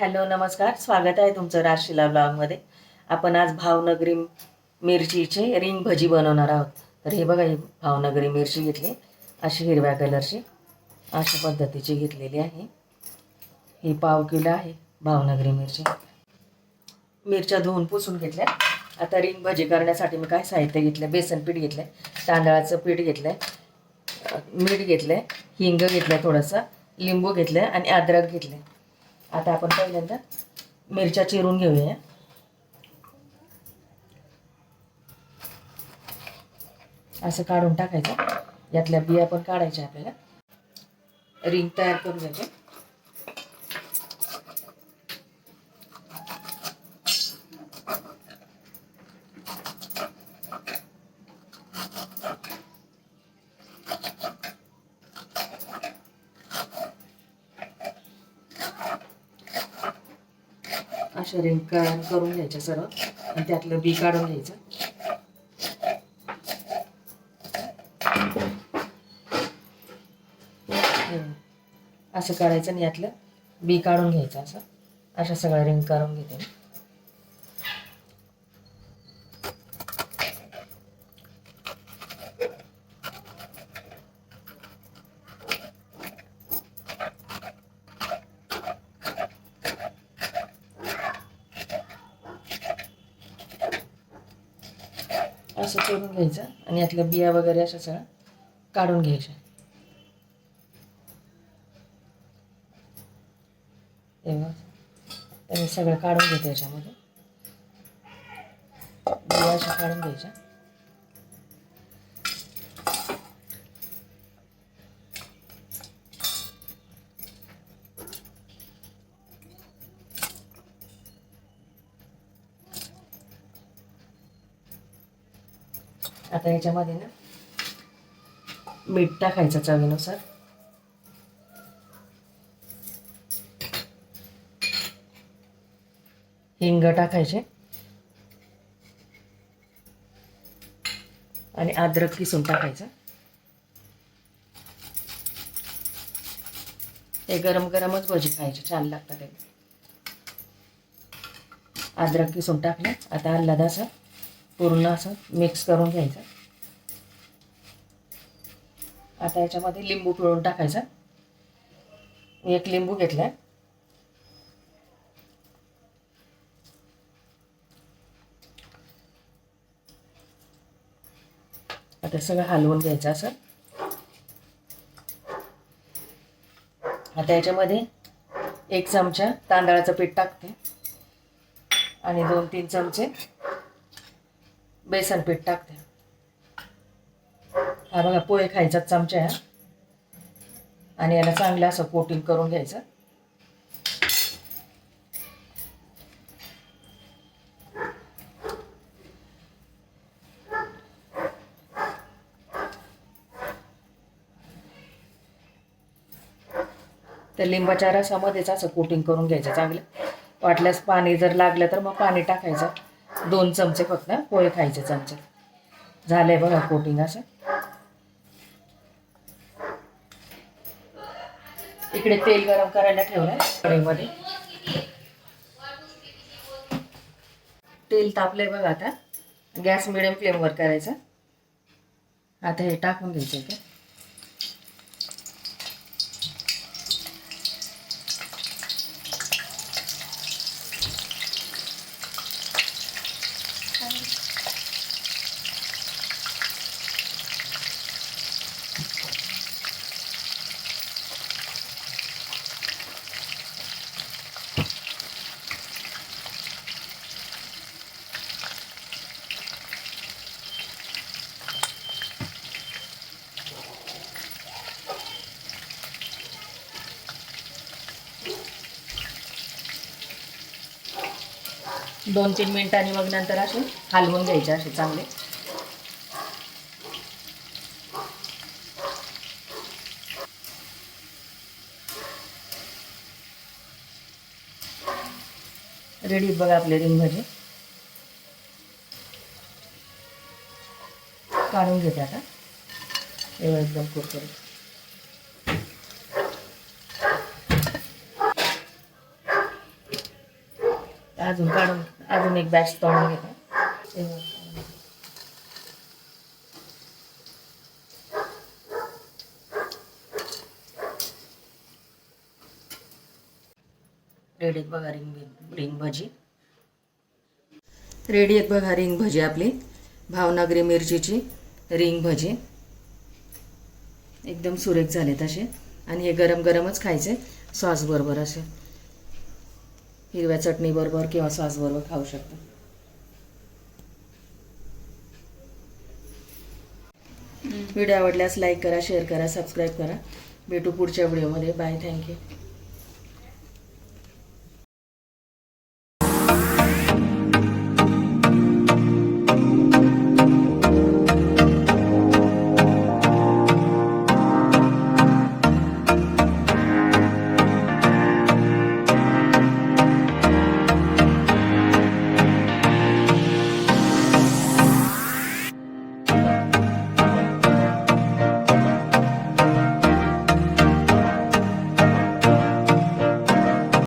Hello नमस्कार. स्वागत आहे तुमचं राशीला ब्लॉगमध्ये आपण आज भावनगरी मिरचीचे रिंग भजी बनवणार आहोत. तर हे बघा ही भावनगरी मिरची घेतली अशी हिरव्या कलरची अशा पद्धतीची घेतलेली आहे. ही पाव किलो आहे भावनगरी मिरची. मिरच्या धुवून पुसून घेतल्या. आता रिंग भजी करण्यासाठी मी काय साहित्य घेतलं बेसन पीठ घेतलं तांदळाचं पीठ घेतलं मीठ घेतलं हिंग घेतलं थोडंसं लिंबू घेतलं आणि अद्रक घेतलं आता आपण पहिल्यांदा मिरच्या चिरून घेऊया. असं काढून टाकायचं. यातल्या बिया पण काढायच्या आपल्याला. रिंग तयार करून घ्यायचे. अशा रिंका करून घ्यायच्या सर्व आणि त्यातलं बी काढून घ्यायचं. असं काढायचं आणि यातलं बी काढून घ्यायचं असं. अशा सगळ्या रिंग काढून घेते असं चोरून घ्यायचं आणि यातल्या बिया वगैरे अशा सगळं काढून घ्यायच्या तेव्हा त्याने सगळं काढून घेते याच्यामध्ये. बिया अशा काढून घ्यायच्या. आता ह्याच्यामध्ये ना मीठ टाकायचं चवीनुसार. हिंग टाकायचे. आणि अद्रक किसून टाकायचं. ते गरम गरमच भजी खायचे छान लागतात ते अद्रक किसून टाकलं. आता आल्लाद असं पूर्ण असं मिक्स करून घ्यायचं. आता याच्यामध्ये लिंबू पिळून टाकायचा. मी एक लिंबू घेतलाय. आता सगळं हलवून घ्यायचं असं. आता याच्यामध्ये एक चमचा तांदळाचं पीठ टाकते. आणि दोन तीन चमचे बेसन पीठ टाकते. हा बघा पोहे खायचा चमचा आहे आणि याला चांगलं असं कोटिंग करून घ्यायचं. तर लिंबाच्या रसामध्येच असं कोटिंग करून घ्यायचं चांगलं. वाटल्यास पाणी जर लागलं तर मग पाणी टाकायचं. दोन चमचे फक्त पोहे खायचे चमचे. झालंय बघा कोटिंग असं. इकडे तेल गरम करायला ठेवलंय कढईमध्ये. तेल तापलंय बघा आता. गॅस मिडियम फ्लेमवर करायचा. आता हे टाकून घ्यायचं इथे दोन तीन मिनिटांनी मग नंतर असे हलवून घ्यायचे असे चांगले. रेडी बघा आपले रिंग भजे. काढून घेते आता. एवढं एकदम कुरकुरीत. अजून काढून अजून एक बॅच तोडून घेते. रेडी आहेत बघा रिंग रिंग भजी. रेडी आहेत बघा रिंग भजी आपली. भावनगरी मिरचीची रिंग भजी. एकदम सुरेख झाले तसे आणि हे गरम गरमच खायचे. सॉस बरोबर असे. हिरव्या चटणी बरोबर किंवा सॉस बरोबर खाऊ शकतो. व्हिडिओ आवडल्यास लाईक करा शेअर करा सबस्क्राईब करा. भेटू पुढच्या व्हिडिओमध्ये. Bye thank you.